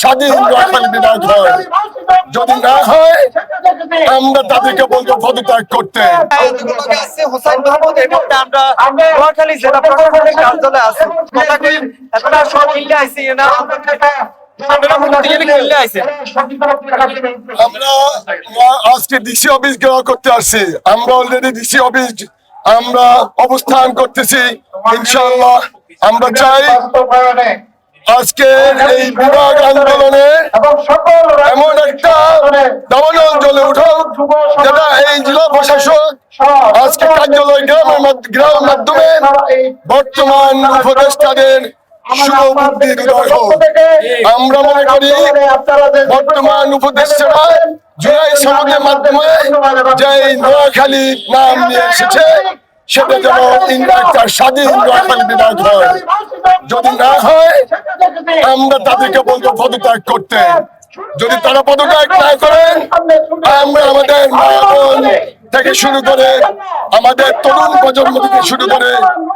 স্বাধীন নোয়াখালী বিভাগ হয়। যদি না হয় আমরা তাদেরকে বলব পদত্যাগ করতে। আন্দোলনে মাহমুদ এই আমরা নোয়াখালী জেলা প্রশাসনের কার্যালয়ে আছি। কথা কই আপনারা সব মিলে আইছি না আপনারা দিয়ে মিলে আইছেন আমরা আজকে ডিসি অফিস করতে আসছি। আমরা অলরেডি ডিসি অফিস আমরা অবস্থান করতেছি। ইনশাল্লাহ আমরা চাই আজকের এই বিভাগ আন্দোলনে এমন একটা দাবানল জ্বলে উঠুক যেটা এই জেলা প্রশাসক আজকে কার্যালয় গ্রামের গ্রামের মাধ্যমে বর্তমান উপদেষ্টাদের আমরা মনে করি বর্তমান উপদেষ্টারা জুলাই সনদের মাধ্যমে যে নোয়াখালী নাম নিয়ে এসেছে সেটা যেন একটা স্বাধীন নোয়াখালী বিভাগ হয়। যদি না হয় আমরা তাদেরকে বলব পদত্যাগ করতে। যদি তারা পদত্যাগ না করেন আমরা আমাদের বোন থেকে শুরু করে আমাদের তরুণ প্রজন্ম থেকে শুরু করে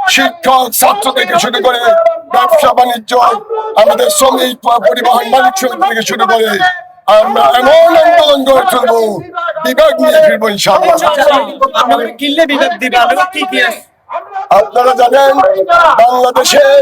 শিক্ষক ছাত্র থেকে শুরু করে ব্যবসা বাণিজ্য আমাদের শ্রমিক পরিবহন মালিক সমিতি থেকে শুরু করে আমরা এমন আন্দোলন গড়ে তুলবো বিভাগ নিয়ে ফিরবো ইনশাআল্লাহ। আপনারা জানেন বাংলাদেশের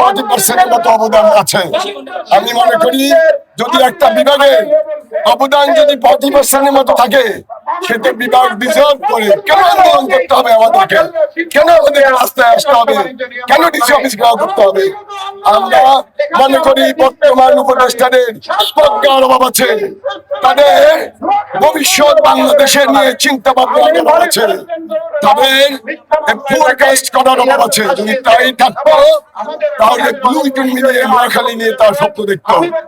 ফর্টি পার্সেন্টের মতো অবদান আছে? আমি মনে করি যদি একটা বিভাগে অবদান যদি ফর্টি পার্সেন্টের মতো থাকে, সেটা বিভাগ ডিজার্ভ করে কেন আন্দোলন করতে হবে আমাদেরকে? কেন আমাদের রাস্তায় আসতে হবে? কেন ডিসি অফিস গ্রহ করতে হবে? আমরা মনে করি বর্তমান উপদেষ্টাদের প্রজ্ঞার অভাব আছে। তাদের ভবিষ্যৎ বাংলাদেশের নিয়ে চিন্তা ভাবনা অভাব আছে। তাদের ফোরকাস্ট করার অভাব আছে। যদি তাই থাকতো, তাহলে ব্লু মিলিয়ে নোয়াখালী নিয়ে তার স্বপ্ন দেখতো